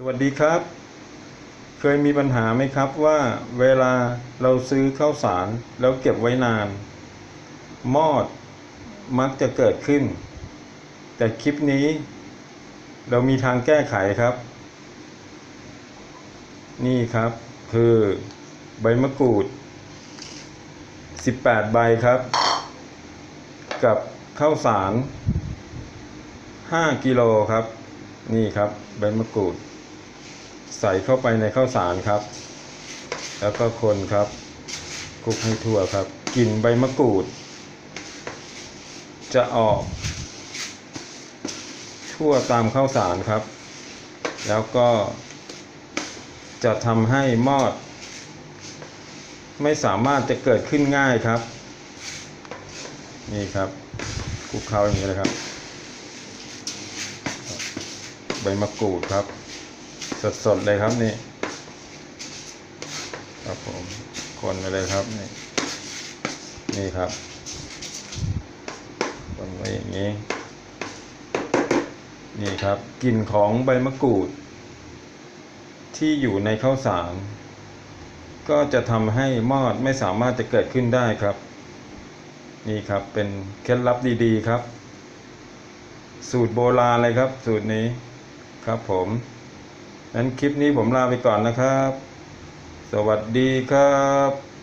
สวัสดีครับ เคยมีปัญหาไหมครับว่าเวลาเราซื้อข้าวสารแล้วเก็บไว้นาน มอดมักจะเกิดขึ้น แต่คลิปนี้ เรามีทางแก้ไขครับ นี่ครับ คือใบมะกรูด 18 ใบครับ กับข้าวสาร 5 กิโลครับนี่ครับใบมะกรูด ส่เข้าไปในข้าวสารครับ แล้วก็คนครับคลุกให้ทั่วครับกลิ่นใบมะกรูด จะออก ทั่วตามข้าวสารครับ แล้วก็จะทำให้มอด ไม่สามารถจะเกิดขึ้นง่ายครับ นี่ครับคลุกเคล้าอย่างนี้เลยครับ ใบมะกรูดครับ สดๆเลยครับนี่ ครับผมคนไปเลยครับนี่ นี่ครับคนไว้อย่างนี้ นี่ครับกลิ่นของใบมะกรูด ที่อยู่ในข้าวสาร ก็จะทำให้มอดไม่สามารถจะเกิดขึ้นได้ครับ นี่ครับเป็นเคล็ดลับดีๆครับ สูตรโบราณเลยครับ สูตรนี้ครับผม นั้นคลิปนี้ผมลาไปก่อนนะครับ สวัสดีครับ